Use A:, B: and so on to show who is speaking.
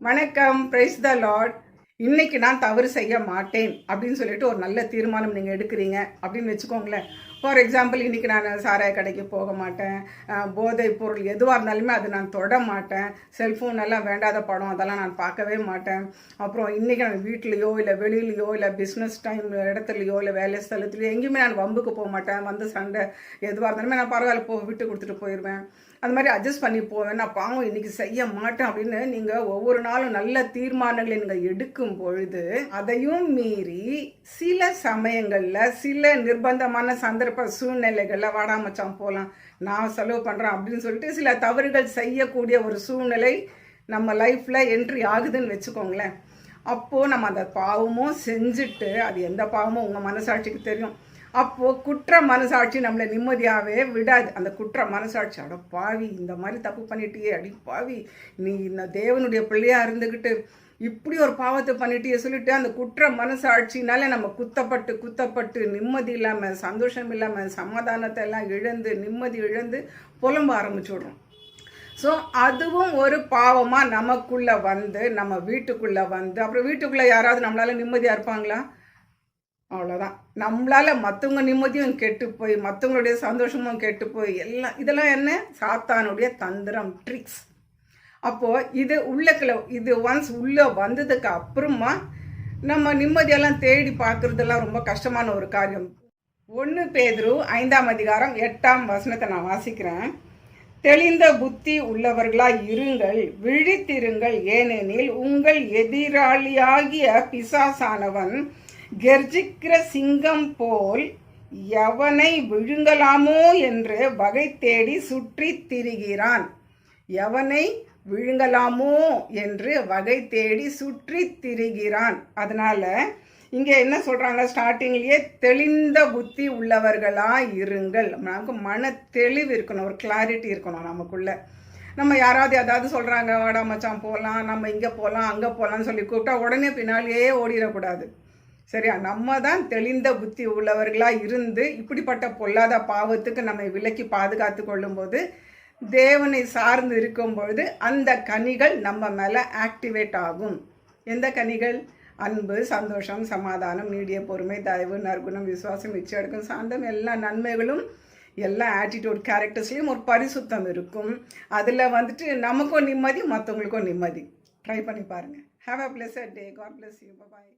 A: வணக்கம் praise the Lord இன்னைக்கு நான் தவறு செய்ய மாட்டேன் அப்படின்னு சொல்லிட்டு ஒரு நல்ல தீர்மானம் நீங்கள் எடுக்கிறீங்க அப்படின்னு வச்சுக்கோங்களேன். ஃபார் எக்ஸாம்பிள் இன்னைக்கு நான் சாராய கடைக்கு போக மாட்டேன். அஹ், போதைப் பொருள் எதுவாக இருந்தாலுமே அது நான் தொட மாட்டேன். செல்ஃபோன் எல்லாம் வேண்டாத படம் அதெல்லாம் நான் பார்க்கவே மாட்டேன். அப்புறம் இன்றைக்கி நான் வீட்லேயோ இல்லை வெளியிலையோ இல்லை பிஸ்னஸ் டைம் இடத்துலையோ இல்லை வேலை ஸ்தலத்துலையோ எங்கேயுமே நான் வம்புக்கு போக மாட்டேன். வந்து சண்டை எதுவாக இருந்தாலுமே நான் பரவாயில்ல போ விட்டு கொடுத்துட்டு போயிடுவேன் அந்த மாதிரி அட்ஜஸ்ட் பண்ணி போவேன். நான் பாவம் இன்றைக்கி செய்ய மாட்டேன் அப்படின்னு நீங்கள் ஒவ்வொரு நாளும் நல்ல தீர்மானங்களை நீங்கள் எடுக்கும் பொழுது அதையும் மீறி சில சமயங்களில் சில நிர்பந்தமான சந்தர்ப்ப சூழ்நிலைகளில் வாடாமச்சான் போகலாம் நான் செலவு பண்ணுறேன் அப்படின்னு சொல்லிட்டு சில தவறுகள் செய்யக்கூடிய ஒரு சூழ்நிலை நம்ம லைஃப்பில் என்ட்ரி ஆகுதுன்னு வச்சுக்கோங்களேன். அப்போது நம்ம அந்த பாவமும் செஞ்சுட்டு அது எந்த பாவமும் உங்கள் மனசாட்சிக்கு தெரியும். அப்போது குற்ற மனசாட்சி நம்மளை நிம்மதியாகவே விடாது. அந்த குற்ற மனசாட்சி அட பாவி இந்த மாதிரி தப்பு பண்ணிட்டியே அடி பாவி நீ இந்த தேவனுடைய பிள்ளையா இருந்துக்கிட்டு இப்படி ஒரு பாவத்தை பண்ணிட்டியே சொல்லிட்டு அந்த குற்ற மனசாட்சினால நம்ம குத்தப்பட்டு குத்தப்பட்டு நிம்மதி இல்லாமல் சந்தோஷம் இல்லாமல் சமாதானத்தை எல்லாம் இழந்து நிம்மதி இழந்து புலம்ப ஆரம்பிச்சுடுறோம். ஸோ அதுவும் ஒரு பாவமாக நமக்குள்ளே வந்து நம்ம வீட்டுக்குள்ளே வந்து அப்புறம் வீட்டுக்குள்ளே யாராவது நம்மளால நிம்மதியாக இருப்பாங்களா? அவ்வளோதான் நம்மளால் மற்றவங்க நிம்மதியும் கெட்டு போய் மற்றவங்களுடைய சந்தோஷமும் கெட்டு போய் எல்லாம் இதெல்லாம் என்ன? சாத்தானுடைய தந்திரம் ட்ரிக்ஸ் அப்போது இது உள்ளக்கில் இது ஒன்ஸ் உள்ளே வந்ததுக்கு அப்புறமா நம்ம நிம்மதியெல்லாம் தேடி பார்க்குறதெல்லாம் ரொம்ப கஷ்டமான ஒரு காரியம். ஒன்று பேதுரு ஐந்தாம் அதிகாரம் எட்டாம் வசனத்தை நான் வாசிக்கிறேன். தெளிந்த புத்தி உள்ளவர்களாய் இருங்கள் விழித்திருங்கள். ஏனெனில் உங்கள் எதிராளியாகிய பிசாசானவன் கெர்ஜிக்கிற சிங்கம் போல் எவனை விழுங்கலாமோ என்று வகை தேடி சுற்றி திரிகிறான். எவனை விழுங்கலாமோ என்று வகை தேடி சுற்றி திரிகிறான். அதனால இங்கே என்ன சொல்கிறாங்க ஸ்டார்டிங்லேயே தெளிந்த புத்தி உள்ளவர்களாக இருங்கள் நமக்கு மன தெளிவு இருக்கணும் ஒரு கிளாரிட்டி இருக்கணும் நமக்குள்ள. நம்ம யாராவது ஏதாவது சொல்கிறாங்க வாடா மச்சான் போகலாம் நம்ம இங்கே போகலாம் அங்கே போகலாம்னு சொல்லி கூப்பிட்டா உடனே பின்னாலேயே ஓடிடக்கூடாது. சரியா? நம்ம தான் தெளிந்த புத்தி உள்ளவர்களாக இருந்து இப்படிப்பட்ட பொல்லாத பாவத்துக்கு நம்மை விலக்கி பாதுகாத்து கொள்ளும்போது தேவனை சார்ந்து இருக்கும் பொழுது அந்த கனிகள் நம்ம மேலே ஆக்டிவேட் ஆகும். எந்த கனிகள்? அன்பு சந்தோஷம் சமாதானம் நீடிய பொறுமை தயவு நற்குணம் விசுவாசம் இச்சடக்கம் சாந்தம் எல்லா நன்மைகளும் எல்லா ஆட்டிடியூட் கேரக்டர்ஸ்லேயும் ஒரு பரிசுத்தம் இருக்கும். அதில் வந்துட்டு நமக்கும் நிம்மதி மற்றவங்களுக்கும் நிம்மதி. ட்ரை பண்ணி பாருங்கள் have a pleasure day God bless you bye